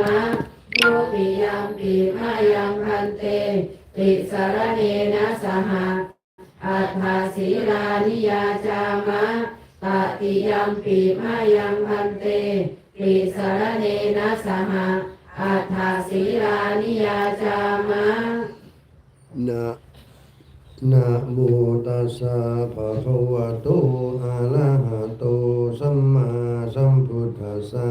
มะทุติยมปีมายังพันเตติสารเนนะสหะอัฏฐาศีลานิยาจามะตติยมปีมายังพันเตติสารเนนะสหะอัฏฐาศีลานิยาจามะนะนะโมตัสสะภะคะวะโตอะระหะโตสัมมาสัมพุทธัสสะ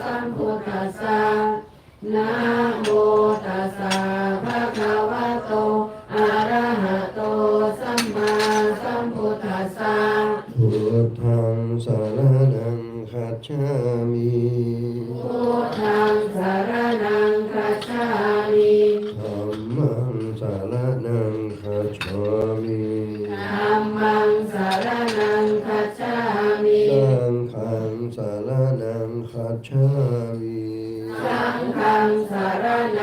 สัมพุทธัสสะนะ ง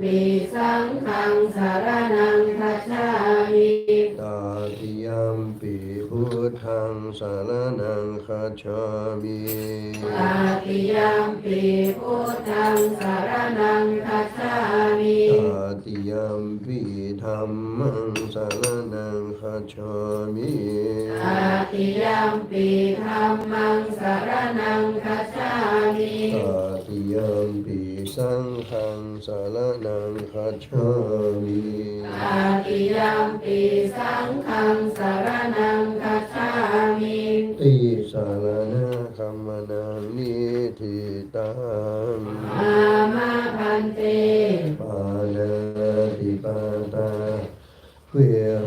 ปีสังฆังสารนังคัจฉามิตาติยมปิพุทธังสารนังคัจฉามิตาติยมปีพุทธังสารนังคัจฉามิตาติยมปิธัมมังสารนังคัจฉามิตาติยมปีธัมมังสารนังคัจฉามิตาติยมปิ สังฆังสารนังคัจฉามิตาติยมปีสังฆังสารนังคัจฉามิติสารนะคัมมนานิทิตังอามะพันเตปานาติปาตาเว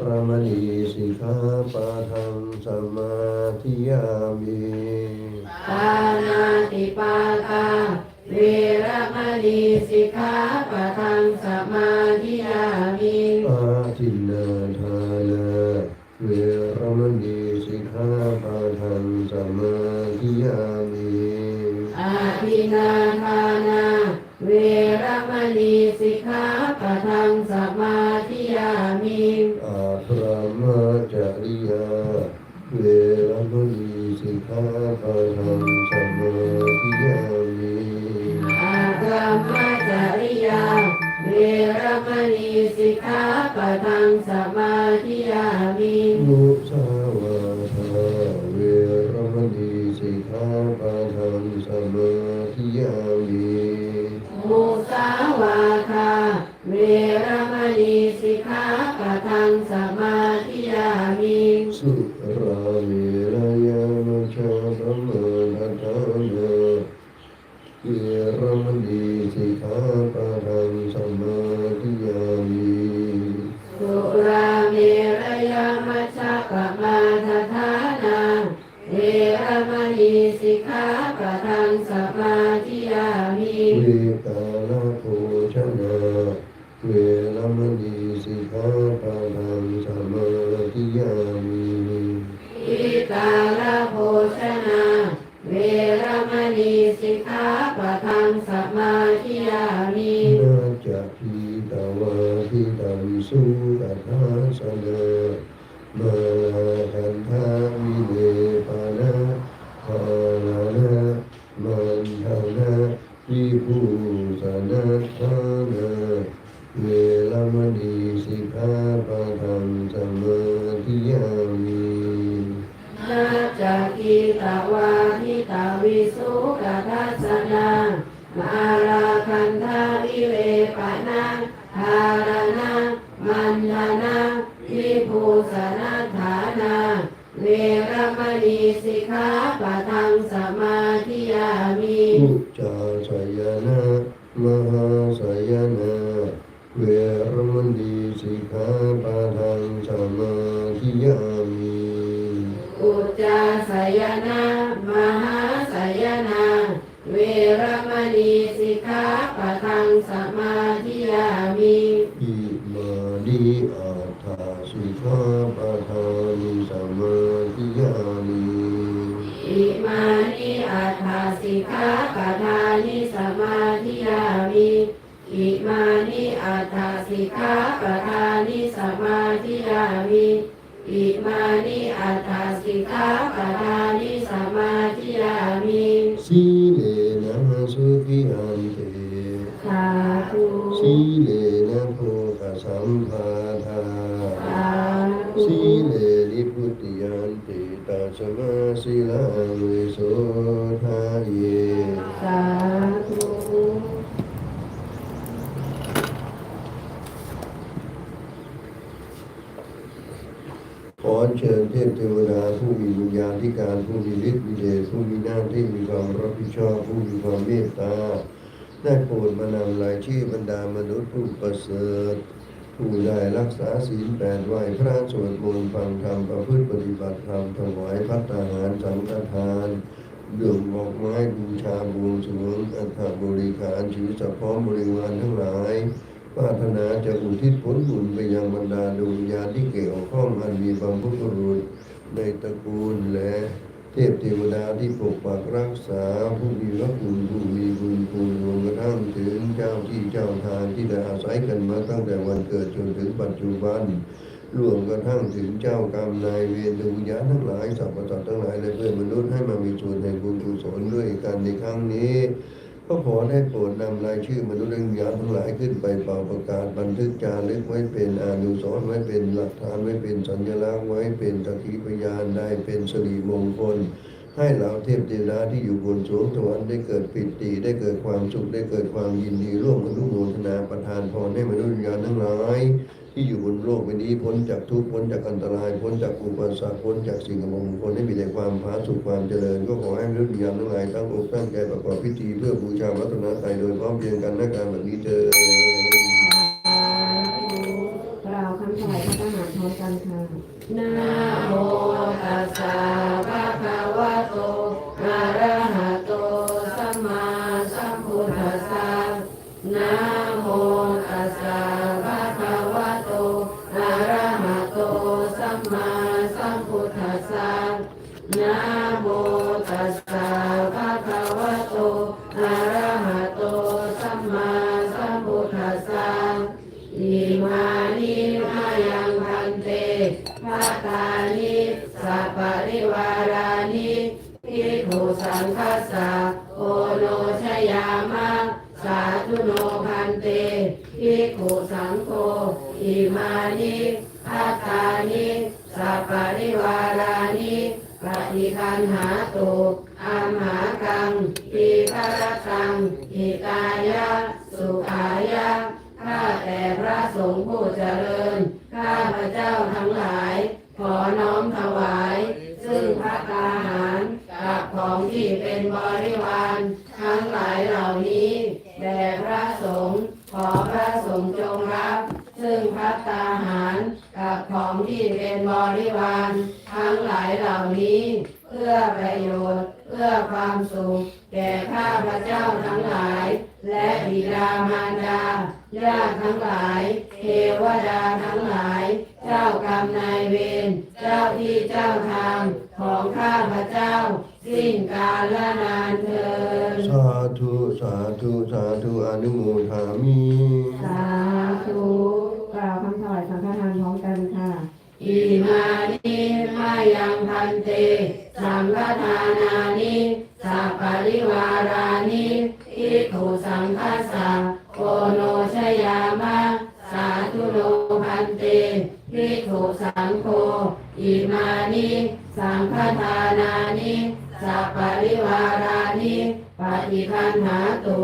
รมณีสิกขาปะทังสมาธิยามิปานาติปาตาเว รมณีสิกขาปะทังสมาธิยามิ อาทินนาทาน ธิยามิมุ ทฐานาเวรมณีสิกขาปะทังสมาธิยามิเวกาลโภชนาเวรมณีสิกขาปะทังสมาธิยามิอิกาลโภชนาเวรมณีสิกขาปะทังสมาธิยามินาจะพีตาวาทิตังสุกัทาสนามา จาสยนะมหาสยนะเวรมณีสิกขา อิมานิอัฏฐาสิกขาปะทานิสมาธิยามิอิมานิอัฏฐาสิกขาปะทานิสมาธิยามิสีเลนะสุขิอันเตสาธุสีเลนะโภคสัมภาทาสาธุสีเลนิพุติยันติตัสมาสีลังวิโสทาเย สาธุ ข อเชิญเทพเทวดาผู้มีวิญญาณที่การผู้มีฤทธิ์มีเดชผู้มีหน้าที่มีความรับผิดชอบผู้มีความเมตตาได้โปรดมานำรายชื่อบรรดามนุษย์ผู้ประเสริฐผู้ได้รักษาศีลแปดไหวพระสวดมนต์ฟังธรรมประพฤติปฏิบัติธรรมถวายพัตตาหารสังฆทานดื่มดอกไม้บูชาบวงสวงอัฐบริขารชีวิตพร้อมบริวารทั้งหลาย ปรารถนาจะอุทิศผลบุญไปยังบรรดาดวงญาณที่เกี่ยวข้องอันมีบำเพ็ญบุรุษในตระกูลและเทพเทวดาที่ปกปักรักษาผู้มีพระคุณผู้มีบุญคุณรวมกระทั่งถึงเจ้าที่เจ้าทางที่ได้อาศัยกันมาตั้งแต่วันเกิดจนถึงปัจจุบันรวมกระทั่งถึงเจ้ากรรมนายเวรดวงญญาณทั้งหลายสรรพสัตว์ทั้งหลายและเพื่อนมนุษย์ให้มามีส่วนแห่งบุญกุศลด้วยกันในครั้งนี้ ก็ขอได้โปรดนำรายชื่อมนุษย์ละวิญญาณทั้งหลายขึ้นไปเป่าประกาศบันทึกจารึกไว้เป็นอนุสรณ์ไว้เป็นหลักฐานไว้เป็นสัญลักษณ์ไว้เป็นตะกีพยานได้เป็นสิริมงคล ให้เหล่าเทพเทวาที่อยู่บนสวงสวรรค์ได้เกิดปิติได้เกิดความสุขได้เกิดความยินดีร่วมอนุโมทนาประทานพรให้มนุษย์ญาณทั้งหลายที่อยู่บนโลกใบนี้พ้นจากทุกข์พ้นจากอันตรายพ้นจากอุปสรรคพ้นจากสิ่งมงคลให้มีแต่ความผาสุกความเจริญ ก็ขอให้มนุษย์ญาณทั้งหลายตั้งอกตั้งใจประกอบพิธีเพื่อบูชาวัฒนธรรมโดยพร้อมเพรียงกันในการแบบนี้เจอ นะโมตัสสะภะคะวะโต สัปปะริวารานิพิกุสังคัสสะโอโนชยามะสาธุโนพันเตพิกขุสังโฆอิมานิภาตานิสัปปะริวารานิปฏิคันหาตุอามหากังอิคารตังอิตายะสุขายะข้าแต่พระสงฆ์ผู้เจริญ ข้าพระเจ้าทั้งหลาย ขอน้อมถวาย ซึ่งพระตาหารกับของที่เป็นบริวานเทินสาธุสาธุสาธุอนุโมทามิสาธุกล่าวคำถวายสังฆทานพร้อมกันค่ะอิมานิมายังพันเต สังฆทานานิสัปปะริวารานิอิขุสังฆสสะโอโนชยามะสาธุโนพันเตพิกขุสังโฆอิมานิ สังฆทานานิ สัพปริวารานิปฏิคันหาตุ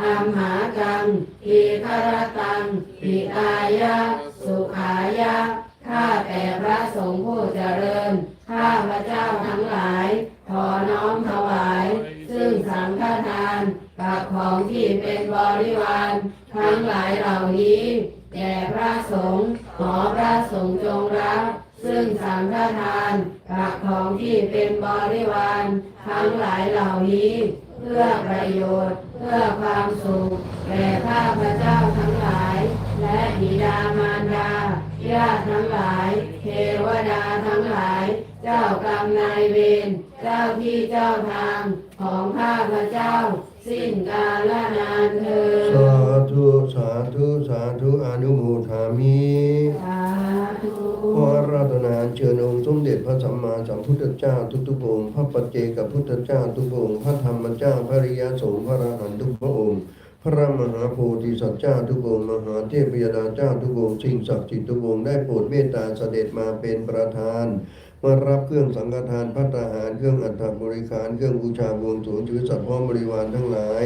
อัมหากังทีครตังปิตายะ สุขายะ ข้าแต่พระสงฆ์ผู้เจริญ ข้าพระเจ้าทั้งหลาย ขอน้อมถวาย ซึ่งสังฆทานกับของที่เป็นบริวาร ทั้งหลายเหล่านี้แด่พระสงฆ์ขอพระสงฆ์จงรับ ซึ่งสังฆทานกับของที่เป็นบริวารทั้งหลายเหล่านี้ เพื่อประโยชน์ เพื่อความสุขแก่ข้าพระเจ้าทั้งหลาย และบิดามารดาญาติทั้งหลาย เทวดาทั้งหลาย เจ้ากรรมนายเวรเจ้าที่เจ้าทางของข้าพระเจ้า สิ้นกาลนานเธอสาธุสาธุสาธุอนุโมทามิสา ออาราธนาเชิญองค์สมเด็จพระสัมมาสัมพุทธเจ้าทุกๆองค์ พระปัจเจกพุทธเจ้าทุกองค์ พระธรรมเจ้าพระริยสงฆ์พระอรหันตุกพระองค์ พระมหาโพธิสัตว์เจ้าทุกองค์ มหาเทพยดาเจ้าทุกองค์ สิ่งศักดิ์สิทธิ์ทุกองค์ได้โปรดเมตตาเสด็จมาเป็นประธานมารับเครื่องสังฆทานพัตตาหาร เครื่องอัฐบริขาร เครื่องบูชาบวงสรวงถือสัตว์พร้อมบริวารทั้งหลาย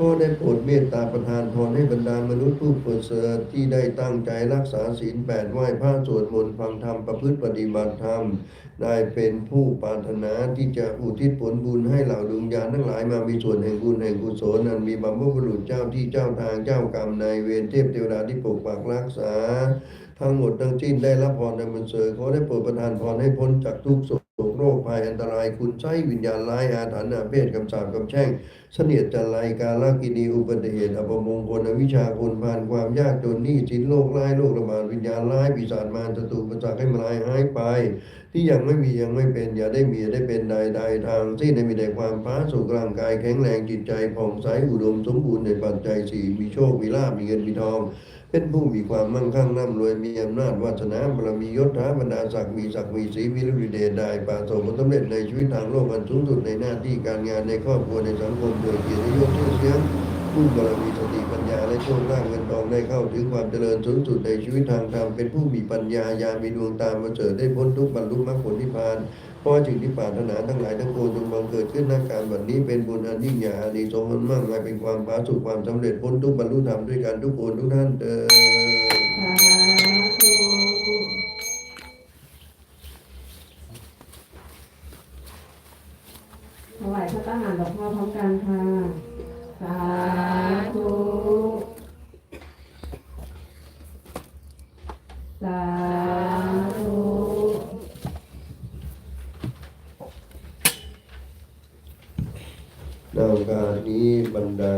ก็ได้โปรดเมตตาประทานพรให้บรรดามนุษย์ผู้ประเสริฐที่ได้ตั้งใจรักษาศีลแปดไหว้พระสวดมนต์ฟังธรรมประพฤติปฏิบัติธรรม ได้เป็นผู้ปรารถนาที่จะอุทิศผลบุญให้เหล่าดวงญาณทั้งหลายมามีส่วนแห่งบุญแห่งกุศลนั้นมีบัมพบุรุษเจ้าที่เจ้าทางเจ้ากรรมนายเวรเทพเทวดาที่ปกปักรักษา ทั้งหมดทั้งสิ้นได้รับพรในมันเสริฐขอได้โปรดประทานพรให้พ้นจากทุกโศก โรคภัยอันตราย คุณใช้วิญญาณร้ายอาถรรพ์อาเพศกำสาบกำแช่ง เสนียดจันไรการลกินีอุบัติเหตุอัปมงคลอวิชาคนผ่านความยากจนหนี้สินโรคร้ายโรคระบาดวิญญาณร้ายปีศาจมารศัตรูประจักษ์ให้มาลายหายไป ที่ยังไม่มียังไม่เป็นอย่าได้มีได้เป็นใดๆทางที่ได้มีแต่ความฟ้าสุขร่างกายแข็งแรงจิตใจผ่องใสอุดมสมบูรณ์ในปัจจัยสี่มีโชคมีลาภมีเงินมีทอง เป็นผู้มีความมั่งคั่งร่ำรวยมีอำนาจวาสนาบารมียศถาบรรดาศักดิ์มีศักดิ์มีศรีมีฤทธิ์เดชได้ปราศผลสำเร็จในชีวิตทางโลกอันสูงสุดในหน้าที่การงานในครอบครัวในสังคมโดยเกียรติยศชื่อเสียงผู้บารมีสติปัญญาและโชคลาภเงินทองได้เข้าถึงความเจริญสูงสุดในชีวิตทางธรรมเป็นผู้มีปัญญาญามีดวงตามาเจอได้พ้นทุกบรรลุมรรคผลนิพพาน ราะสิ่งที่ปรารถนาทั้งหลายทั้งปวงจงบังเกิดขึ้นณการบัดนี้เป็นบุญอันยิ่งใหญ่อานิสงส์อันมากมายเป็นความผาสุกความสำเร็จพ้นทุกบรรลุธรรมด้วยกันทุกคนทุกท่านเถิดสาธุถวายพระทหารหลวงพ่อพร้อมกันค่ะ สาธุ สาธุ ในโอกาสนี้บรรดา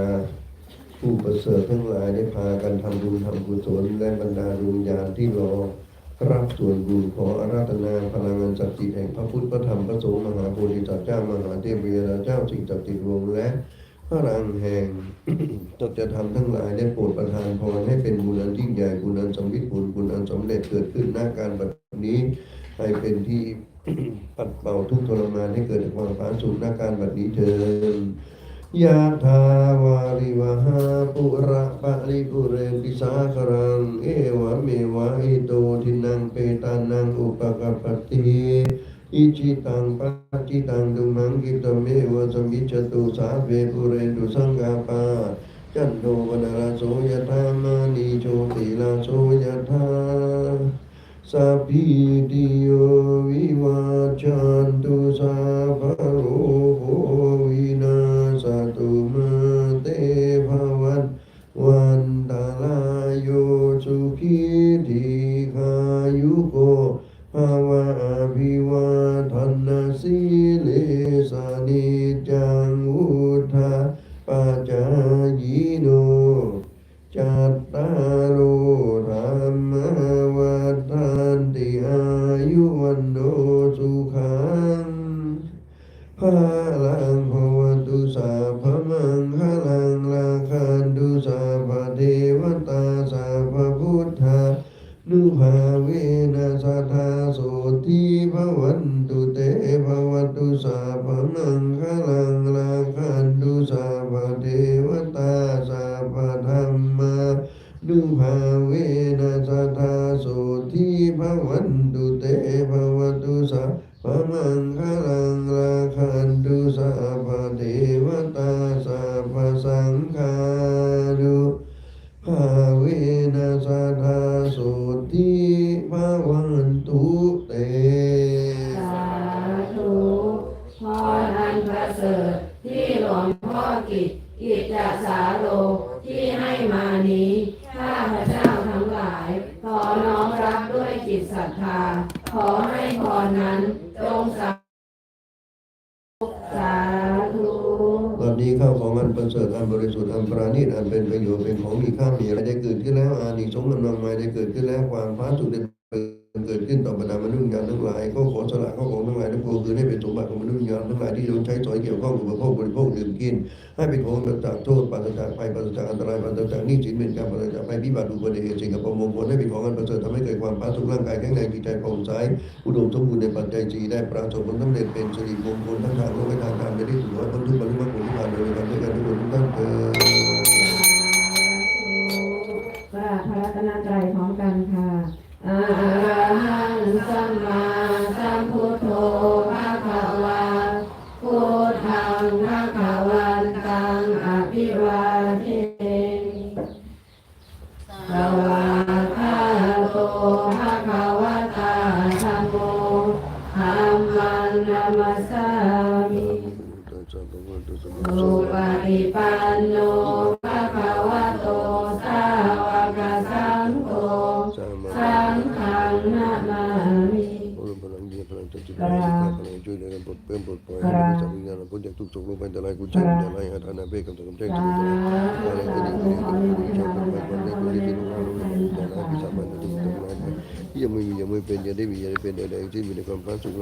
ผู้ประ เสริฐทั้งหลายได้พากันทำบุญทำกุศลและบรรดาดวงญาณที่รอรับส่วนบุญขออาราธนาพลังงานศักดิ์สิทธิ์แห่งพระพุทธพระธรรมพระสงฆ์มหาโพธิสัตว์เจ้ามหาเทพวิยดาเจ้าสิ่งศักดิ์สิทธิ์รวมและพระรังแห่งตจะทำทั้งหลายได้โปรดประทานพรให้เป็นบุญอันยิ่งใหญ่บุญอันสำลิดผลบุญอันสำเร็จเกิดขึ้นณการบัดนี้ให้เป็นที่ปัดเป่าทุกทรมานให้เกิดความผาสุกณการบัดนี้เถิด ยะถาวาริวหาปุระปะริปุเรนติสาครังเอวะเมวะอิโตทินังเปตานังอุปกปปติอิจิตังปัจจิตังดุมังกิตเมวะสมิจตุสาเวปุเรนตุสังกาปาจันโทปนราโสยธามานิโชติลาโสยธาสัพพิติโยวิวัจจันตุสัพพะโร ปั ธรรมานุภาเวนัสทธาโสทีภวัน ขอให้พรนั้นจงสำสาธุตอนนี้ข้าวของอันประเสริฐอันบริสุทธิ์อันปราณีตอันเป็นประโยชน์เป็นของมีค่ามีอะไรได้เกิดขึ้นแล้วอานิสงส์อันมากมายได้เกิดขึ้นแล้วความพาสุขได้เกิดขึ้นต่อบรรดามนุษย์วิญญาณทั้งหลายก็ขอสละข้าวของทั้งหลายทั้งปวงคือให้เป็นสมบัติของมนุษย์วิญญาณทั้งหลายที่ต้องใช้สอยเกี่ยวข้องอุปโภคบริโภคดื่มกิน ให้เป็นของปราศจากโทษปราศจากภัยปราศจากอันตรายปราศจากหนี้สินเป็นการปราศจากภัยพิบัติอุบัติเหตุสิ่งกับประมงคลให้เป็นของอันประเสริฐทำให้เกิด ความผาสุกร่างกายแข็งแรงจิตใจผ่องใสอุดมสมบูรณ์ในปัจจัยสีได้ประสบผลสำเร็จเป็นสิริมงคลทั้งทางโลกและทางธรรไม่ได้ถูกร้อยพ้นทุกข์บรรลุมรรคผลนิพพานโดยการด้วยกันทุกคนทุกท่านเถิด ธัมมังนามัสสามิ สุปฏิปันโนภะคะวะโต สาวกสังโฆ สังฆังนามามิ พลังพลังเยี่ยมพลังจัดจุดพลังพลังช่วยเหลือกันปลดเปลื้องปลดปล่อยให้มีสัมผัสญาณพ้นจากทุกข์โศกโรคภัยอันตรายกุศลอย่าไล่อาถรรพ์อาเบกกำจัดกำแจ้งทุกข์อะไรก็ดีก็ดีก็ดีชอบ ยังไม่มียังไม่เป็นยังได้มียังได้เป็นใดๆที่มีในความพระสุข